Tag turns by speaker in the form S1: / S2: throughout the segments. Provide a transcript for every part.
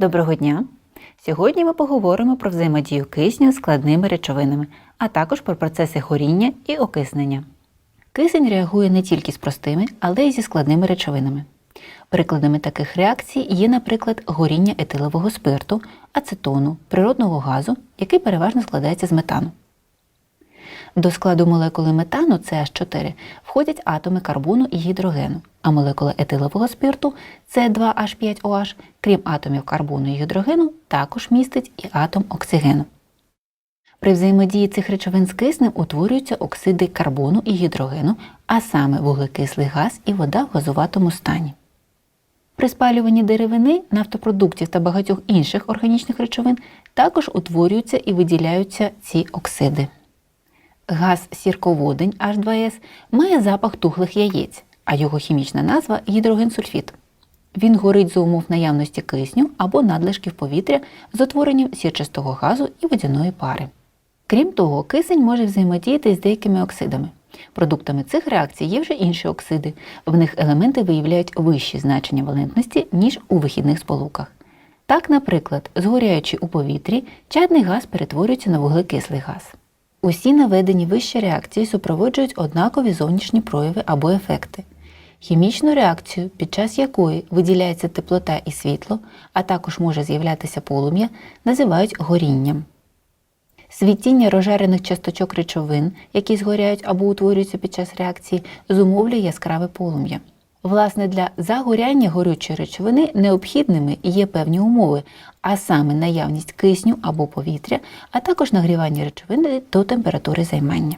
S1: Доброго дня! Сьогодні ми поговоримо про взаємодію кисню з складними речовинами, а також про процеси горіння і окиснення. Кисень реагує не тільки з простими, але й зі складними речовинами. Прикладами таких реакцій є, наприклад, горіння етилового спирту, ацетону, природного газу, який переважно складається з метану. До складу молекули метану CH4 входять атоми карбону і гідрогену, а молекула етилового спирту C2H5OH, крім атомів карбону і гідрогену, також містить і атом оксигену. При взаємодії цих речовин з киснем утворюються оксиди карбону і гідрогену, а саме вуглекислий газ і вода в газуватому стані. При спалюванні деревини, нафтопродуктів та багатьох інших органічних речовин також утворюються і виділяються ці оксиди. Газ сірководень H2S має запах тухлих яєць, а його хімічна назва гідрогенсульфід. Він горить за умов наявності кисню або надлишків повітря з утворенням сірчастого газу і водяної пари. Крім того, кисень може взаємодіяти з деякими оксидами. Продуктами цих реакцій є вже інші оксиди. В них елементи виявляють вищі значення валентності, ніж у вихідних сполуках. Так, наприклад, згоряючи у повітрі, чадний газ перетворюється на вуглекислий газ. Усі наведені вище реакції супроводжують однакові зовнішні прояви або ефекти. Хімічну реакцію, під час якої виділяється теплота і світло, а також може з'являтися полум'я, називають горінням. Світіння розжарених часточок речовин, які згоряють або утворюються під час реакції, зумовлює яскраве полум'я. Власне, для загоряння горючої речовини необхідними є певні умови, а саме наявність кисню або повітря, а також нагрівання речовини до температури займання.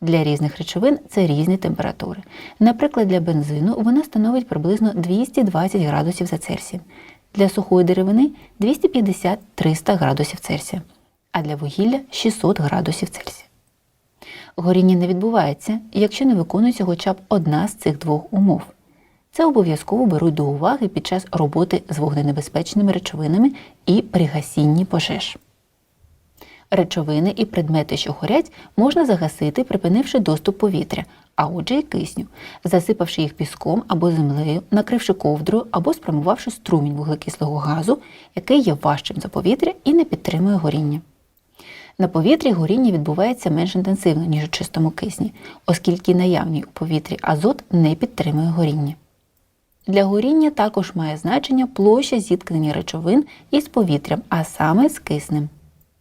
S1: Для різних речовин це різні температури. Наприклад, для бензину вона становить приблизно 220 градусів за Цельсієм, для сухої деревини 250-300 градусів Цельсія, а для вугілля 600 градусів Цельсія. Горіння не відбувається, якщо не виконується хоча б одна з цих двох умов. Це обов'язково беруть до уваги під час роботи з вогненебезпечними речовинами і при гасінні пожеж. Речовини і предмети, що горять, можна загасити, припинивши доступ повітря, а отже і кисню, засипавши їх піском або землею, накривши ковдрою або спрямувавши струмінь вуглекислого газу, який є важчим за повітря і не підтримує горіння. На повітрі горіння відбувається менш інтенсивно, ніж у чистому кисні, оскільки наявний у повітрі азот не підтримує горіння. Для горіння також має значення площа зіткнення речовин із повітрям, а саме з киснем.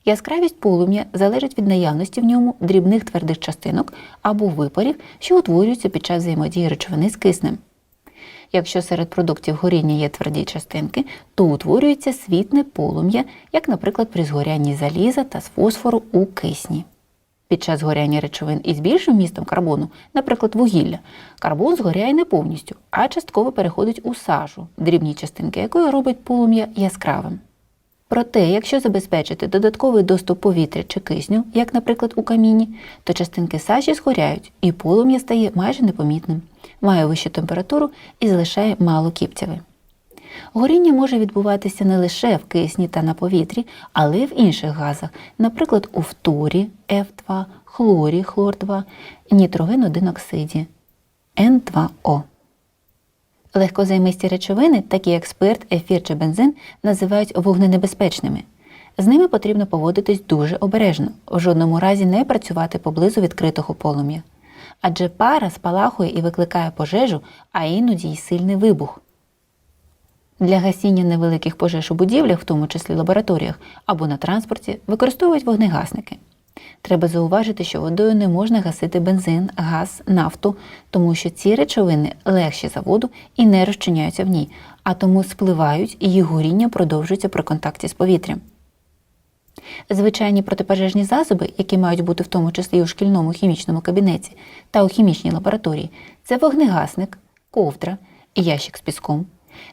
S1: Яскравість полум'я залежить від наявності в ньому дрібних твердих частинок або випарів, що утворюються під час взаємодії речовини з киснем. Якщо серед продуктів горіння є тверді частинки, то утворюється світне полум'я, як, наприклад, при згорянні заліза та з фосфору у кисні. Під час згоряння речовин із більшим містом карбону, наприклад, вугілля, карбон згоряє не повністю, а частково переходить у сажу, дрібні частинки якої робить полум'я яскравим. Проте, якщо забезпечити додатковий доступ повітря чи кисню, як, наприклад, у каміні, то частинки сажі згоряють, і полум'я стає майже непомітним, має вищу температуру і залишає мало кіптяви. Горіння може відбуватися не лише в кисні та на повітрі, але й в інших газах, наприклад, у фторі F2, хлорі хлор2, нітроген 1 оксиді N2O. Легкозаймисті речовини, такі як спирт, ефір чи бензин, називають вогненебезпечними. З ними потрібно поводитись дуже обережно, в жодному разі не працювати поблизу відкритого полум'я. Адже пара спалахує і викликає пожежу, а іноді й сильний вибух. Для гасіння невеликих пожеж у будівлях, в тому числі лабораторіях або на транспорті, використовують вогнегасники. Треба зауважити, що водою не можна гасити бензин, газ, нафту, тому що ці речовини легші за воду і не розчиняються в ній, а тому спливають і їх горіння продовжується при контакті з повітрям. Звичайні протипожежні засоби, які мають бути в тому числі у шкільному хімічному кабінеті та у хімічній лабораторії, це вогнегасник, ковдра і ящик з піском.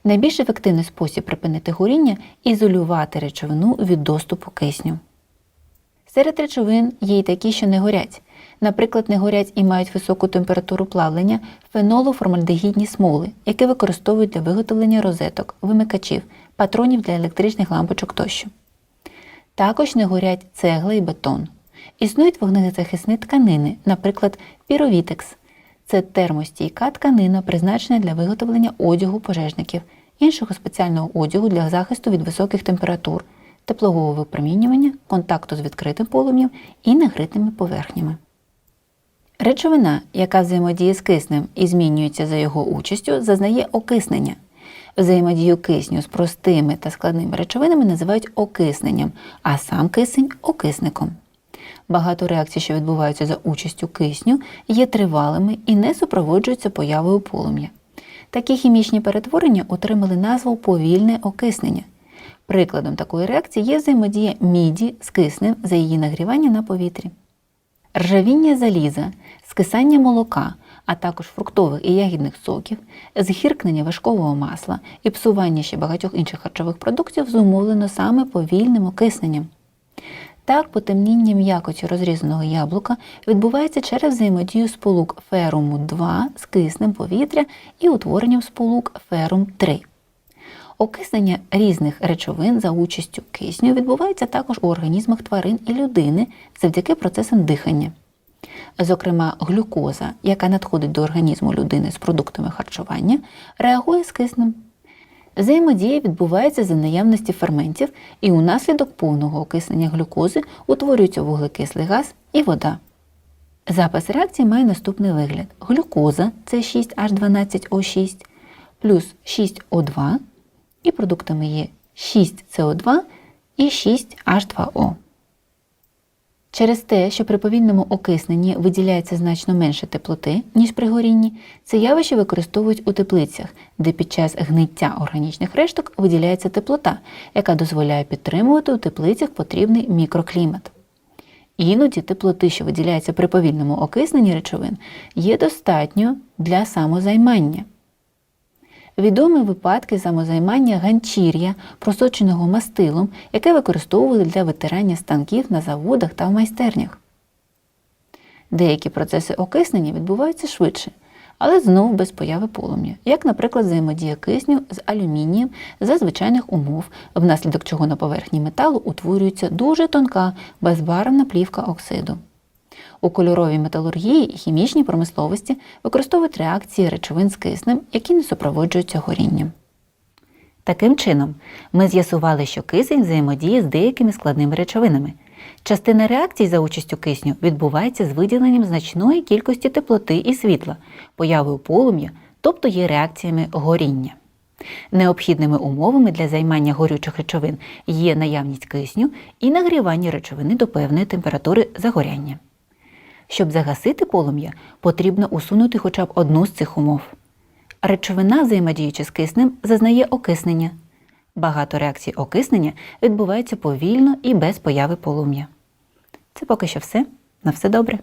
S1: Найбільш ефективний спосіб припинити горіння ізолювати речовину від доступу кисню. Серед речовин є й такі, що не горять. Наприклад, не горять і мають високу температуру плавлення фенолоформальдегідні смоли, які використовують для виготовлення розеток, вимикачів, патронів для електричних лампочок тощо. Також не горять цегла і бетон. Існують вогнезахисні тканини, наприклад, піровітекс. Це термостійка тканина, призначена для виготовлення одягу пожежників, іншого спеціального одягу для захисту від високих температур, теплового випромінювання, контакту з відкритим полум'ям і нагрітими поверхнями. Речовина, яка взаємодіє з киснем і змінюється за його участю, зазнає окиснення. Взаємодію кисню з простими та складними речовинами називають окисненням, а сам кисень окисником. Багато реакцій, що відбуваються за участю кисню, є тривалими і не супроводжуються появою полум'я. Такі хімічні перетворення отримали назву повільне окиснення. Прикладом такої реакції є взаємодія міді з киснем за її нагрівання на повітрі. Ржавіння заліза, скисання молока, а також фруктових і ягідних соків, згіркнення важкового масла і псування ще багатьох інших харчових продуктів зумовлено саме повільним окисненням. Так, потемніння м'якоті розрізаного яблука відбувається через взаємодію сполук феруму 2 з киснем повітря і утворенням сполук ферум 3. Окиснення різних речовин за участю кисню відбувається також у організмах тварин і людини завдяки процесам дихання. Зокрема, глюкоза, яка надходить до організму людини з продуктами харчування, реагує з киснем. Взаємодія відбувається за наявності ферментів, і унаслідок повного окиснення глюкози утворюється вуглекислий газ і вода. Запис реакції має наступний вигляд: глюкоза це 6H12O6 плюс 6O2, і продуктами є 6CO2 і 6H2O. Через те, що при повільному окисненні виділяється значно менше теплоти, ніж при горінні, це явище використовують у теплицях, де під час гниття органічних решток виділяється теплота, яка дозволяє підтримувати у теплицях потрібний мікроклімат. Іноді теплоти, що виділяється при повільному окисненні речовин, є достатньо для самозаймання. Відомі випадки самозаймання ганчір'я, просоченого мастилом, яке використовували для витирання станків на заводах та в майстернях. Деякі процеси окиснення відбуваються швидше, але знову без появи полум'я, як, наприклад, взаємодія кисню з алюмінієм за звичайних умов, внаслідок чого на поверхні металу утворюється дуже тонка безбарвна плівка оксиду. У кольоровій металургії і хімічній промисловості використовують реакції речовин з киснем, які не супроводжуються горінням. Таким чином, ми з'ясували, що кисень взаємодіє з деякими складними речовинами. Частина реакцій за участю кисню відбувається з виділенням значної кількості теплоти і світла, появою полум'я, тобто є реакціями горіння. Необхідними умовами для займання горючих речовин є наявність кисню і нагрівання речовини до певної температури загоряння. Щоб загасити полум'я, потрібно усунути хоча б одну з цих умов. Речовина, взаємодіючи з киснем, зазнає окиснення. Багато реакцій окиснення відбувається повільно і без появи полум'я. Це поки що все. На все добре.